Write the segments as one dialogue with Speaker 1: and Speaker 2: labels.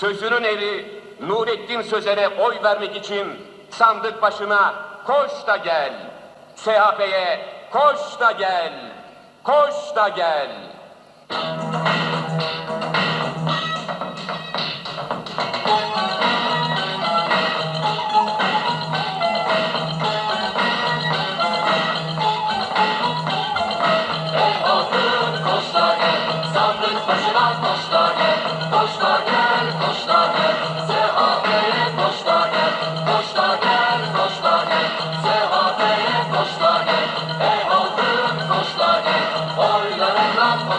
Speaker 1: Sözünün eri Nurettin Sözer'e oy vermek için sandık başına koş da gel. SHP'ye koş da gel. Koş da gel.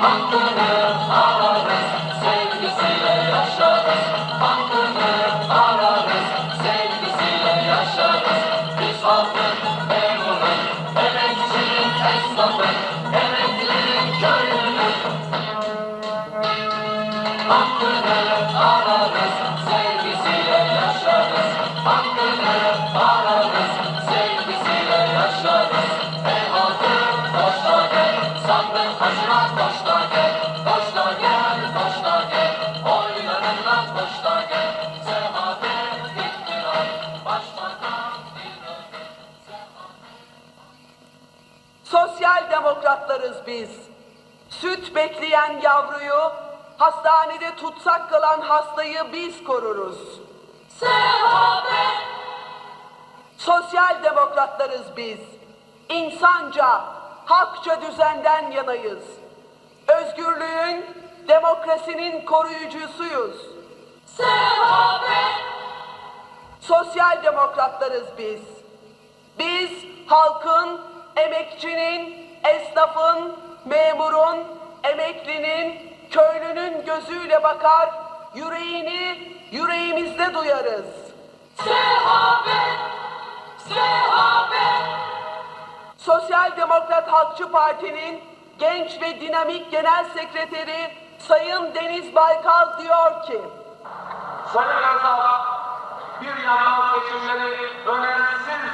Speaker 2: Hakkını biz.
Speaker 3: Süt bekleyen yavruyu, hastanede tutsak kalan hastayı biz koruruz.
Speaker 2: Sehabet!
Speaker 3: Sosyal demokratlarız biz. İnsanca, hakça düzenden yanayız. Özgürlüğün, demokrasinin koruyucusuyuz.
Speaker 2: Sehabet!
Speaker 3: Sosyal demokratlarız biz. Biz halkın, emekçinin, esnafın, memurun, emeklinin, köylünün gözüyle bakar, yüreğini yüreğimizde duyarız.
Speaker 2: Sehabet, sehabet.
Speaker 3: Sosyal Demokrat Halkçı Parti'nin genç ve dinamik genel sekreteri Sayın Deniz Baykal diyor ki
Speaker 4: Sayın Erdoğan bir yandan seçimleri önemsiz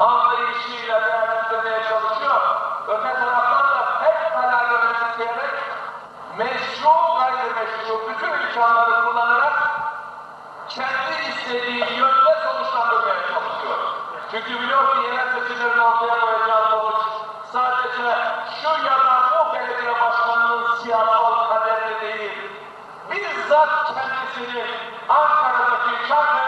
Speaker 4: ağır işiyle değerlendirmeye çalışıyor meşru gayrimeşru bütün
Speaker 5: imkanları kullanarak kendi istediği yönde sonuçlandırmaya çalışıyor. Çünkü biliyor ki yerel seçimlerin ortaya koyacağı sonuç sadece şu ya da bu belediye başkanının siyasal kaderli değil, bizzat kendisini Ankara'daki Çankaya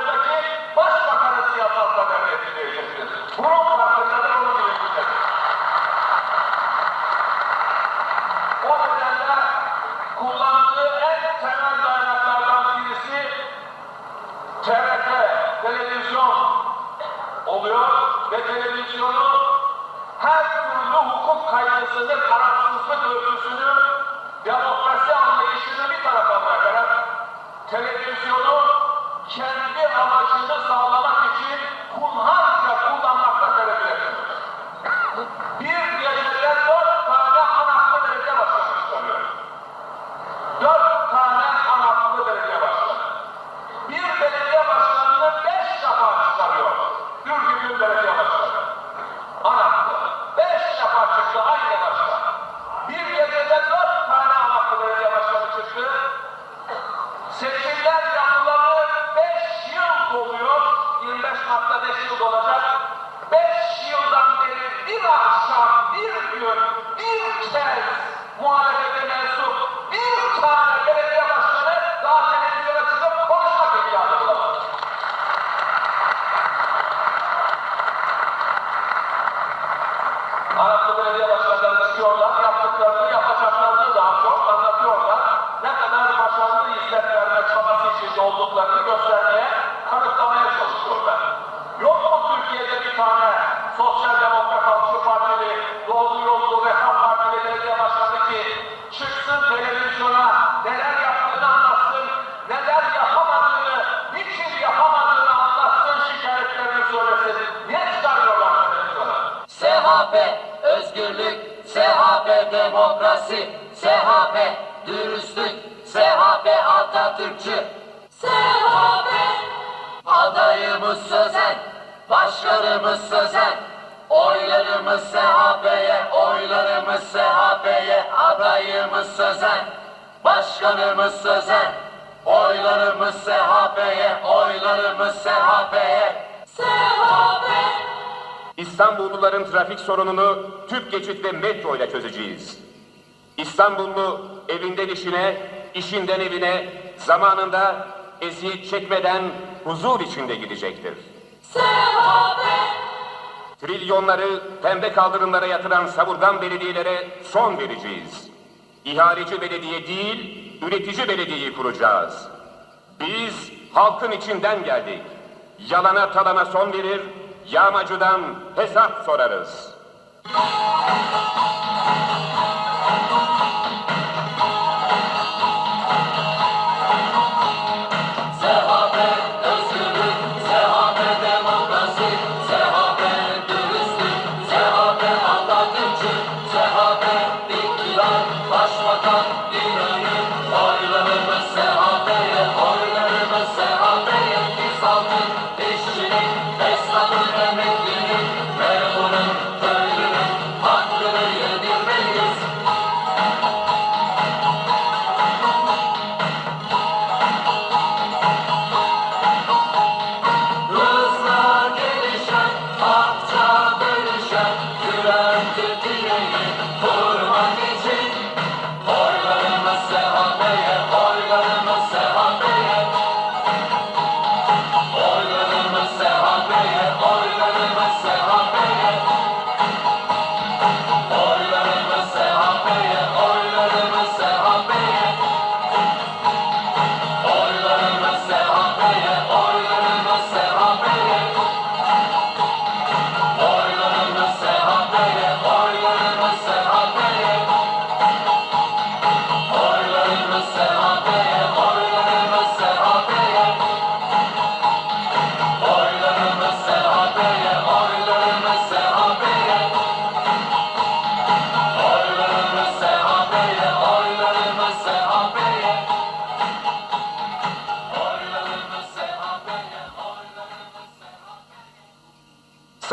Speaker 5: ve televizyonu her türlü hukuk kaygısını, tarafsızlık örgüsünü
Speaker 4: devam demokrasi, SHP, dürüstlük, SHP Atatürkçü, SHP. Adayımız Sözen, başkanımız Sözen, oylarımız SHP'ye, oylarımız SHP'ye, adayımız Sözen, başkanımız Sözen, oylarımız SHP'ye, oylarımız SHP'ye, SHP.
Speaker 1: İstanbulluların trafik sorununu tüp geçit ve metro ile çözeceğiz. İstanbullu evinden işine, işinden evine zamanında eziyet çekmeden huzur içinde gidecektir. Sehabet! Trilyonları pembe kaldırımlara yatıran savurgan belediyelere son vereceğiz. İhaleci belediye değil, üretici belediyeyi kuracağız. Biz halkın içinden geldik. Yalana talana son verir, yağmacıdan hesap sorarız.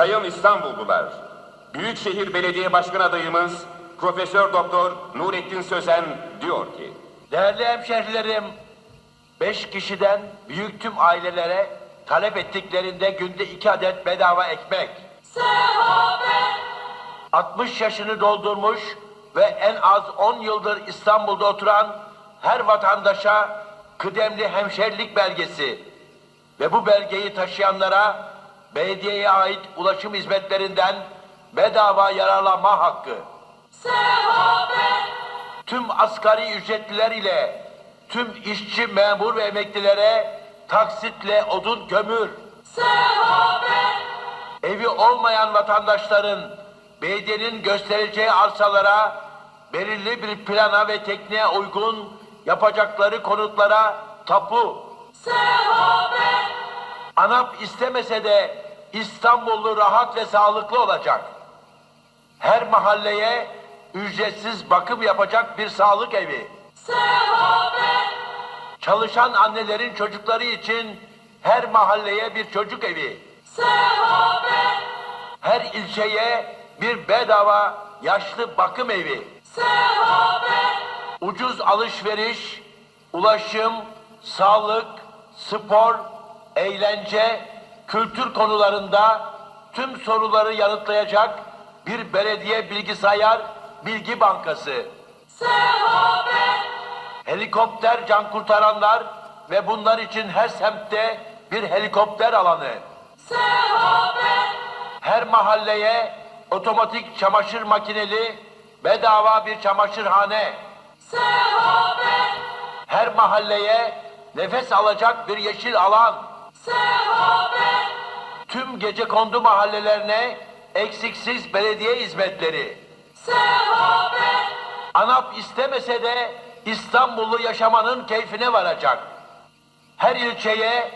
Speaker 1: Sayın İstanbullular, Büyükşehir Belediye Başkan adayımız Profesör Doktor Nurettin Sözen diyor ki:
Speaker 6: Değerli hemşehrilerim, beş kişiden büyük tüm ailelere talep ettiklerinde günde iki adet bedava ekmek. Sehabe. 60 yaşını doldurmuş ve en az 10 yıldır İstanbul'da oturan her vatandaşa kıdemli hemşerilik belgesi ve bu belgeyi taşıyanlara belediyeye ait ulaşım hizmetlerinden bedava yararlanma hakkı. Tüm asgari ücretliler ile tüm işçi, memur ve emeklilere taksitle odun kömür. Evi olmayan vatandaşların belediyenin göstereceği arsalara belirli bir plana ve tekniğe uygun yapacakları konutlara tapu. ANAP istemese de İstanbullu rahat ve sağlıklı olacak. Her mahalleye ücretsiz bakım yapacak bir sağlık evi. Çalışan annelerin çocukları için her mahalleye bir çocuk evi. Her ilçeye bir bedava yaşlı bakım evi. Ucuz alışveriş, ulaşım, sağlık, spor, eğlence, kültür konularında tüm soruları yanıtlayacak bir belediye bilgisayar bilgi bankası. Helikopter can kurtaranlar ve bunlar için her semtte bir helikopter alanı. Her mahalleye otomatik çamaşır makineli bedava bir çamaşırhane. Her mahalleye nefes alacak bir yeşil alan. Tüm gece kondu mahallelerine eksiksiz belediye hizmetleri. ANAP istemese de İstanbullu yaşamanın keyfine varacak. Her ilçeye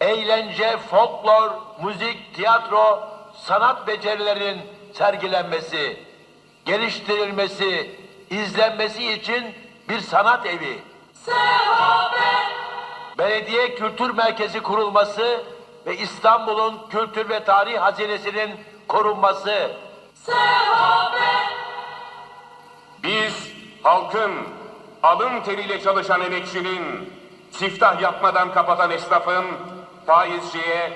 Speaker 6: eğlence, folklor, müzik, tiyatro, sanat becerilerinin sergilenmesi, geliştirilmesi, izlenmesi için bir sanat evi. Belediye Kültür Merkezi kurulması ve İstanbul'un kültür ve tarih hazinesinin korunması.
Speaker 4: Biz halkın alın teriyle çalışan emekçinin, siftah yapmadan kapatan esnafın, faizciye,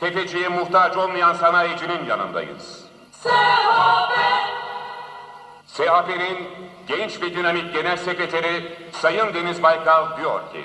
Speaker 4: tefeciye muhtaç olmayan sanayicinin yanındayız. SHP'nin genç ve dinamik genel sekreteri Sayın Deniz Baykal diyor ki,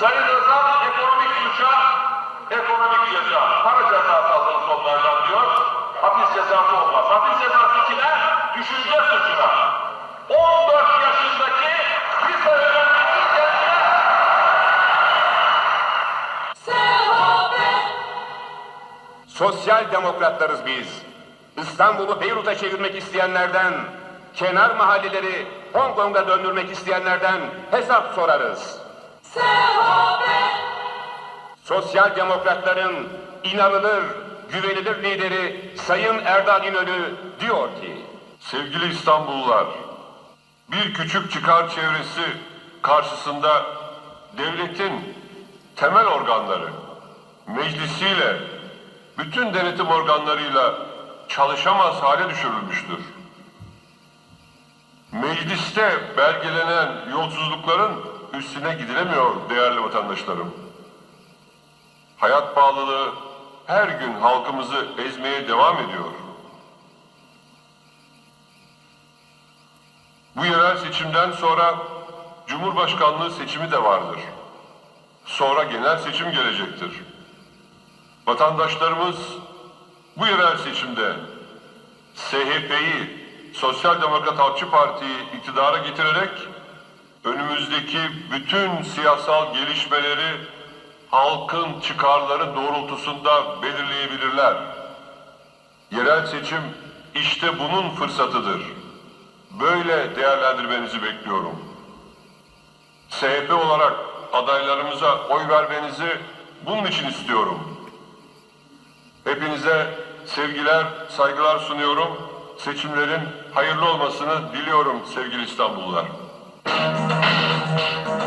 Speaker 7: Sayın Özal ekonomik suça ekonomik ceza, para cezası alırız onlardan diyor. Hapis cezası olmaz. Hapis cezası kime? Düşünce suçuna. 14 yaşındaki bir öğrencinin kendine
Speaker 4: sosyal demokratlarız biz.
Speaker 7: İstanbul'u Beyrut'a çevirmek isteyenlerden, kenar mahalleleri Hong Kong'a döndürmek isteyenlerden hesap sorarız. Sosyal demokratların inanılır, güvenilir lideri Sayın Erdal İnönü diyor ki,
Speaker 8: Sevgili İstanbullular, bir küçük çıkar çevresi karşısında devletin temel organları, meclisiyle, bütün denetim organlarıyla çalışamaz hale düşürülmüştür. Mecliste belgelenen yolsuzlukların üstüne gidilemiyor değerli vatandaşlarım. Hayat pahalılığı her gün halkımızı ezmeye devam ediyor. Bu yerel seçimden sonra Cumhurbaşkanlığı seçimi de vardır. Sonra genel seçim gelecektir. Vatandaşlarımız bu yerel seçimde SHP'yi, Sosyal Demokrat Halkçı Parti'yi iktidara getirerek önümüzdeki bütün siyasal gelişmeleri halkın çıkarları doğrultusunda belirleyebilirler. Yerel seçim işte bunun fırsatıdır. Böyle değerlendirmenizi bekliyorum. SHP olarak adaylarımıza oy vermenizi bunun için istiyorum. Hepinize sevgiler, saygılar sunuyorum. Seçimlerin hayırlı olmasını diliyorum sevgili İstanbullular.
Speaker 1: Thank you.